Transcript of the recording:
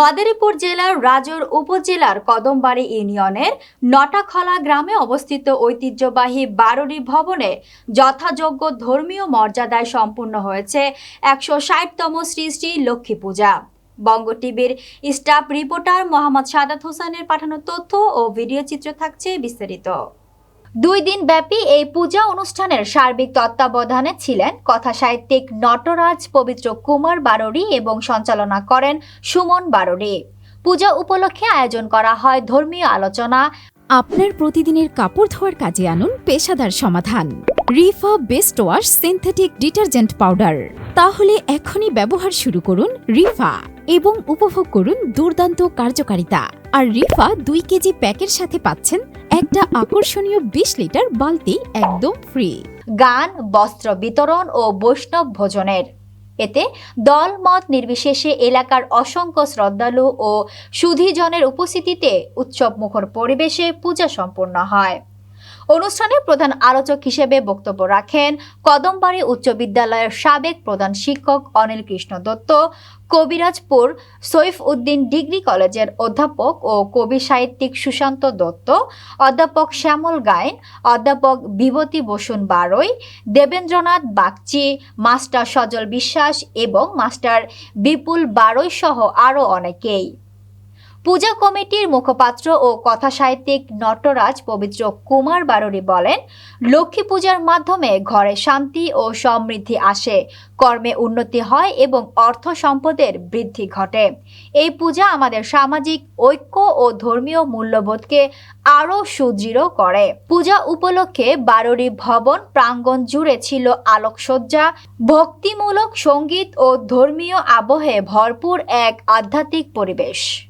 মাদারীপুর জেলার রাজুর উপজেলার কদমবাড়ি ইউনিয়নের নটাখলা গ্রামে অবস্থিত ঐতিহ্যবাহী বারোরি ভবনে যথাযোগ্য ধর্মীয় মর্যাদায় সম্পূর্ণ হয়েছে একশো ষাটতম শ্রী শ্রী লক্ষ্মী পূজা। বঙ্গ টিভির স্টাফ রিপোর্টার মোহাম্মদ সাদাত হোসেনের পাঠানো তথ্য ও ভিডিও চিত্র থাকছে বিস্তারিত। দুই দিন ব্যাপী এই পূজা অনুষ্ঠানের সার্বিক তত্ত্বাবধানে ছিলেন কথা সাহিত্যিক নটরাজ পবিত্র কুমার বারোরি এবং সঞ্চালনা করেন সুমন বারোরি পূজা উপলক্ষে আয়োজন করা হয় ধর্মীয় আলোচনা। আপনার প্রতিদিনের কাপড় ধোয়ার কাজে আনুন পেশাদার সমাধান। Rifa best wash synthetic detergent powder. তাহলে এখনই ব্যবহার শুরু করুন রিফা এবং উপভোগ করুন দুর্দান্ত কার্যকারিতা। আর রিফা দুই কেজি প্যাকের সাথে পাচ্ছেন একটা আকর্ষণীয় বিশ লিটার বালতি একদম ফ্রি গান, বস্ত্র বিতরণ ও বৈষ্ণব ভোজনের। এতে দল, মত নির্বিশেষে এলাকার অসংখ্য শ্রদ্ধালু ও সুধীজনের উপস্থিতিতে উৎসব মুখর পরিবেশে পূজা সম্পন্ন হয়। অনুষ্ঠানে প্রধান আলোচক হিসেবে বক্তব্য রাখেন কদমবাড়ি উচ্চ বিদ্যালয়ের সাবেক প্রধান শিক্ষক অনিল কৃষ্ণ দত্ত, কবিরাজপুর সৈফ উদ্দিন ডিগ্রি কলেজের অধ্যাপক ও কবি সাহিত্যিক সুশান্ত দত্ত, অধ্যাপক শ্যামল গায়েন, অধ্যাপক বিভূতি বসুন বারৈ দেবেন্দ্রনাথ বাগচি, মাস্টার সজল বিশ্বাস এবং মাস্টার বিপুল বারৈ সহ আরও অনেকেই। পূজা কমিটির মুখপাত্র ও কথা সাহিত্যিক নটরাজ পবিত্র কুমার বারুরি বলেন, লক্ষ্মী পূজার মাধ্যমে ঘরে শান্তি ও সমৃদ্ধি আসে, কর্মে উন্নতি হয় এবং অর্থ সম্পদের বৃদ্ধি ঘটে। এই পূজা আমাদের সামাজিক, ঐক্য ও ধর্মীয় মূল্যবোধকে আরও সুদৃঢ় করে। পূজা উপলক্ষে বারুরি ভবন প্রাঙ্গণ জুড়ে ছিল আলোকসজ্জা, ভক্তিমূলক সংগীত ও ধর্মীয় আবহে ভরপুর এক আধ্যাত্মিক পরিবেশ।